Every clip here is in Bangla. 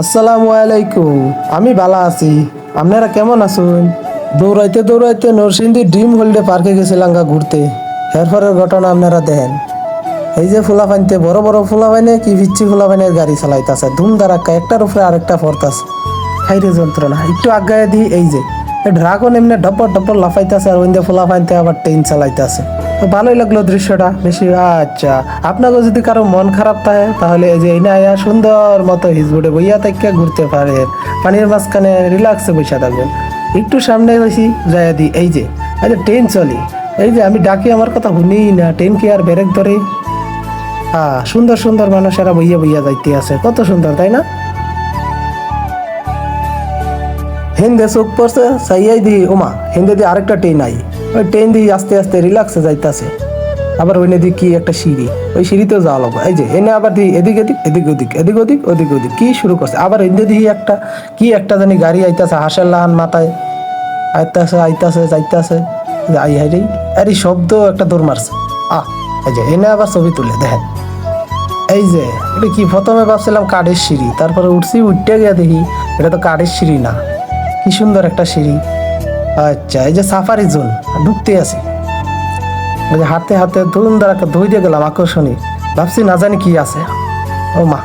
আসসালামু আলাইকুম। আমি ভালো আছি। আপনারা কেমন আছেন? দৌড়াইতে দৌড়াইতে নরসিংদী ড্রিম হোল্ডে পার্কে গেছিলাম গা ঘুরতে। এরপরের ঘটনা আপনারা দেখেন। এই যে ফুলা পানিতে, বড় বড় ফুলা পাইনে কি ভিচ্ছি ফুলা পাইনের গাড়ি চালাইতেছে। ধুম ধারাক্কা একটার উপরে আরেকটা পড়তাছে। হাইরে যন্ত্রণা, একটু আগায় দিই, এই যে। ড্রাগন এমনি ডব্বর ডব্বর লাফাইতেছে আর ওইন্দে ফুলা পানিতে আবার ট্রেন চালাইতেছে। ভালোই লাগল দৃশ্যটা। বেশি আচ্ছা আপনাকে যদি কারও মন খারাপ থাকে, তাহলে এই যে এই আয়া সুন্দর মতো হিজবুটে বইয়া থেকে ঘুরতে পারেন। পানির মাঝখানে রিল্যাক্সে বসে থাকবেন। একটু সামনে বেশি যাই দি, এই যে যে ট্রেন চলি। এই যে আমি ডাকি, আমার কথা শুনি না ট্রেন কি আর ব্রেক ধরে? হ্যাঁ সুন্দর সুন্দর মানুষেরা বইয়া বইয়া যাইতে আছে কত সুন্দর, তাই না? হিন্দে চোখ পড়ছে, সাইয়াই দি ওমা হিন্দে দিয়ে আরেকটা ট্রেন আই। ওই ট্রেন দিয়ে আস্তে আস্তে রিল্যাক্সে যাইতাছে। আবার ওই দিকে কি একটা সিঁড়ি, ওই সিঁড়িতেও যাওয়া লাগবে। এই যে, এনে আবার দি এদিক এদিক এদিক ওদিক এদিক ওদিক ওদিক ওদিক, কি শুরু করছে? আবার হিন্দে দিয়ে একটা, কি একটা জানি গাড়ি আইতাছে, হাঁসের লাহান মাথায়। আইতাছে আইতাছে, যাইতাছে। আই হাই রে, আরে শব্দ একটা দৌড় মারছে। আহ, এই যে, এনে আবার ছবি তুলে, দেখেন। এই যে, এটা কি প্রথমে ভাবছিলাম কাঠের সিঁড়ি, তারপরে উঠছি, উঠতে গিয়ে দেখি, এটা তো কাঠের সিঁড়ি না। কি সুন্দর একটা সিঁড়ি। আচ্ছা এই যে সাফারি জোন ঢুকতে আছি। ওই যে হাতে হাতে দ্বারা একটা ধুই দিয়ে গেলাম আকর্ষণী ভাবছি না জানি কি আছে। ও মা,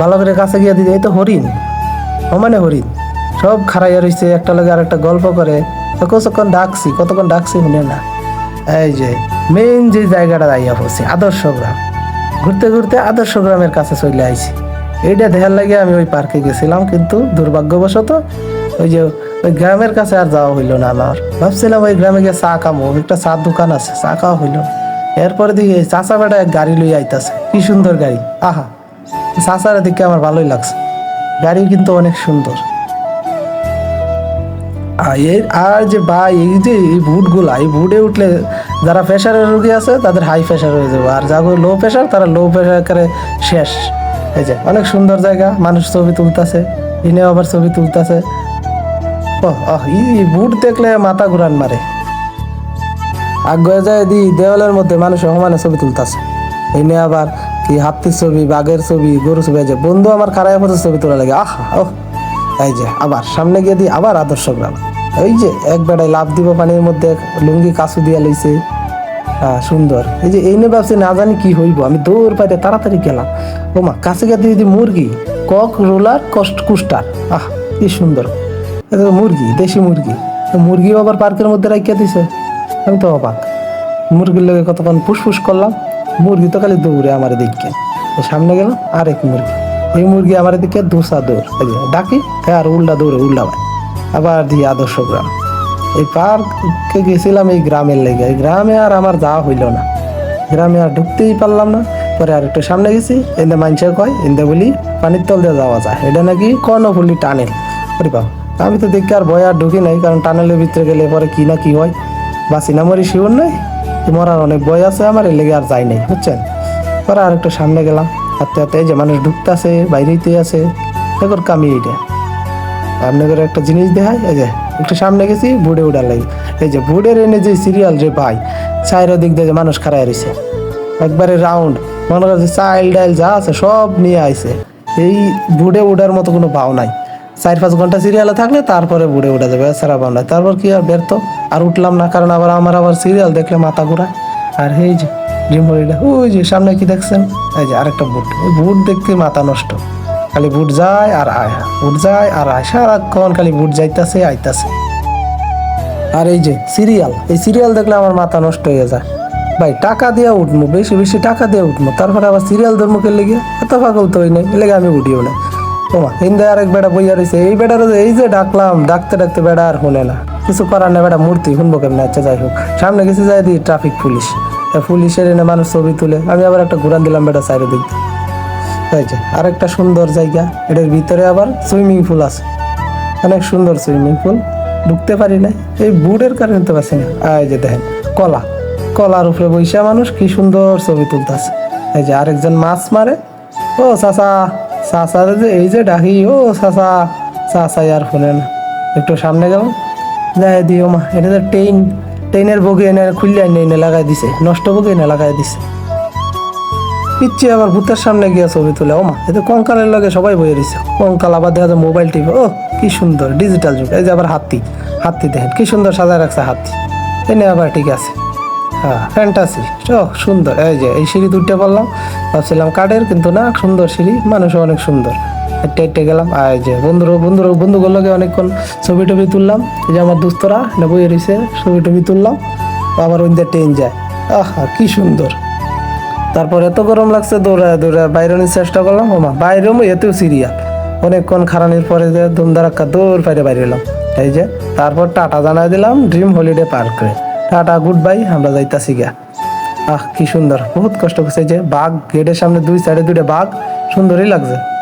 ভালো করে কাছে গিয়ে দিদি এই তো হরিণ। ও মানে হরিণ। সব খারাইয়া রয়েছে একটা লাগে আর একটা গল্প করে। কতক্ষণ ডাকছি কতক্ষণ ডাকছি মনে না। এই যে মেইন যে জায়গাটা দাঁড়িয়ে পড়ছে, আদর্শ গ্রাম। ঘুরতে ঘুরতে আদর্শ গ্রামের কাছে চলে আইছি। এইটা দেখার লাগে আমি ওই পার্কে গেছিলাম, কিন্তু দুর্ভাগ্যবশত ওই যে ওই গ্রামের কাছে আর যাওয়া হইল না আমার। ভাবছিলাম ওই গ্রামে গিয়ে চা কামো একটা চার দোকান আছে, চা খাওয়া হইল। এরপরে দেখি চাচা বেটা এক গাড়ি লইয়া আইতাছে। কি সুন্দর গাড়ি। আহা, চাচারা দেখে আমার ভালোই লাগছে। গাড়ি কিন্তু অনেক সুন্দর। আর যে বা এই যে এই বুটগুলা, এই বুটে উঠলে যারা প্রেশারের রোগী আছে, তাদের হাই প্রেশার হয়ে যাবে। আর যাদের লো প্রেশার তারা লো প্রেশার করে শেষ। এই যে, অনেক সুন্দর জায়গা, মানুষ ছবি তুলতেছে ইনেও আবার ছবি তুলতেছে। ই বুট দেখলে মাথা ঘুরান মারে। আগ্রহে যায় দি দেওয়ালের মধ্যে মানুষ সমানে ছবি তুলতেছে। এনে আবার কি হাতির ছবি, বাঘের ছবি গরু ছবি যে বন্ধু আমার খারাপ মতো ছবি তোলা লাগে। আহা ও এই যে আবার সামনে গিয়ে দিই আবার আদর্শ গ্রাম। এই যে এক বেড়ায় লাভ দিব পানির মধ্যে লুঙ্গি কাছু দিয়া লইছে। হ্যাঁ সুন্দর। এই যে এই নিয়ে ভাবছি, না জানি কি হইব, আমি দৌড় পাইতে তাড়াতাড়ি গেলাম। ও মা কাছে গিয়ে দিদি মুরগি, কক, রোলার, কষ্ট কুস্টার আহ, কি সুন্দর। মুরগি, দেশি মুরগি। মুরগি আবার পার্কের মধ্যে রাখিয়া দিছে। আমি তো অবাক। মুরগির লেগে কতক্ষণ ফুসফুস করলাম। মুরগি তো খালি দৌড়ে আমার দিকে সামনে গেল আরেক মুরগি। এই মুরগি আমার দিকে দুসা দৌড়। ডাকি হ্যাঁ আর উল্টা দৌড়ে, উল্টা ভাই। আবার দিই আদর্শ গ্রাম। এই পার্কে গেছিলাম এই গ্রামের লেগে। এই গ্রামে আর আমার যাওয়া হইল না। গ্রামে আর ঢুকতেই পারলাম না। পরে আর একটু সামনে গেছি। এন্দে মানুষে কয়, এন্দে বলি, পানির তল দিয়ে যাওয়া যায়। এটা নাকি কর্ণফুলি টানেল। ওরে বাবা। আমি তো দেখি আর ভয় আর ঢুকি নাই, কারণ টানেলের ভিতরে গেলে পরে কি না কি হয়? না মরি শিওর নাই? মরার অনেক ভয় আছে আমার, এর লেগে আর যাই নাই, বুঝছেন? পরে আর একটু সামনে গেলাম হাতে হাতে যে মানুষ ঢুকতেছে বাইরেতে আছে এবার কামি এইটা আপনাদের একটা জিনিস দেখায় এই যে, একটু সামনে গেছি, বুড়ে উড়ার লাগে। এই যে, বুড়ের এনে যে সিরিয়াল যে ভাই, চাইর দিক দিয়ে মানুষ খারাই রয়েছে একবারে রাউন্ড মনে করছে চাইল ডাইল যা আছে সব নিয়ে আইছে। এই বুড়ে উড়ার মতো কোনো ভাও নাই। চার পাঁচ ঘণ্টা সিরিয়ালে থাকলে তারপরে বুড়ে উঠে যাবে, এছাড়া ভাও তারপর কি আর ব্যর্থ? আর উঠলাম না, কারণ আবার আমার আবার সিরিয়াল দেখলে মাথা ঘুরায়। আর এই যে জিম্বরিটা ওই যে, সামনে কি দেখছেন? এই যে, আরেকটা বুট ওই বুট দেখতে মাথা নষ্ট। খালি বুট যায় আর আয়। বুট যায় আর আয়। সারাক্ষণ খালি বুট যাইতাছে, আইতাছে। আর এই যে সিরিয়াল এই সিরিয়াল দেখলে আমার মাথা নষ্ট হয়ে যায়। ভাই, টাকা দিয়ে উঠবো বেশি বেশি টাকা দিয়ে উঠবো তারপরে আবার সিরিয়াল ধর্মকে লেগে এত পাগল তো হই নাই লেগে আমি উঠিও না। ওমা হিন্দে আরেক বেড়া বইয়া রয়েছে এই বেড়ার এই যে ডাকলাম, ডাকতে ডাকতে বেড়া আর শুনে না। কিছু করার না বেড়া মূর্তি শুনব কেমন? আচ্ছা যাই হোক। সামনে গেছে যাই দিই ট্রাফিক পুলিশ পুলিশের এনে মানুষ ছবি তুলে। আমি আবার একটা ঘুরান দিলাম বেড়া সাইডে দিক। যে, আরেকটা সুন্দর জায়গা। এটার ভিতরে আবার সুইমিং পুল আছে। অনেক সুন্দর সুইমিং পুল ঢুকতে পারি না এই বুটের কারণে তো পারছি না। এই যে দেখেন, কলা। কলার উপরে বৈশা মানুষ কি সুন্দর ছবি তুলতেছে। এই যে আরেকজন মাছ মারে। ও চাচা! চাচা যে, এই যে ডাকি, ও চাচা চাচা আর ফোনে না। একটু সামনে গেলাম যাই দিও মা, এটা তো ট্রেন ট্রেনের বগি এনে খুললে এনে এনে লাগাই দিছে। নষ্ট বগি এনে লাগাই দিছে। পিচ্ছি আবার ভূতের সামনে গিয়ে ছবি তুলে। ও মা এতে কঙ্কালের লগে সবাই বয়ে দিছে। কঙ্কাল আবার দেখা যায় মোবাইল টিভি ও, কি সুন্দর ডিজিটাল যুগ। এই যে আবার হাতি হাতি দেখেন, কি সুন্দর সাজায় রাখছে হাতি। এনে আবার ঠিক আছে। হ্যাঁ ফ্যান্টাসি ও সুন্দর। এই যে, এই সিঁড়ি দুইটা বললাম ভাবছিলাম কাঠের, কিন্তু না, সুন্দর সিঁড়ি। মানুষও অনেক সুন্দর। হেঁটে হেঁটে গেলাম, আর যে বন্ধুর বন্ধুর বন্ধুগুলোকে অনেকক্ষণ ছবি টবি তুললাম। এই যে আমার দুস্তরা এটা বইয়ে রয়েছে ছবি টবি তুললাম আবার ওইদিকে ট্রেন যায়। আহা কি সুন্দর। তারপর এত গরম লাগছে, দৌড়ায় দৌড়ায় বাইরনের চেষ্টা করলাম। ওমা, বাইরেও এতেও সিরিয়াল। অনেকক্ষণ খারানির পরে যে ধুমধারাক্কা দৌড় পাইরে বাইরে এলাম। এই যে, তারপর টাটা জানাই দিলাম ড্রিম হলিডে পার্কে টাটা গুড বাই আমরা যাইতাছি গিয়া। আহ, কি সুন্দর, বহুত কষ্ট করছে যে বাঘ, গেটের সামনে দুই সাইডে দুইটা বাঘ, সুন্দরই লাগছে।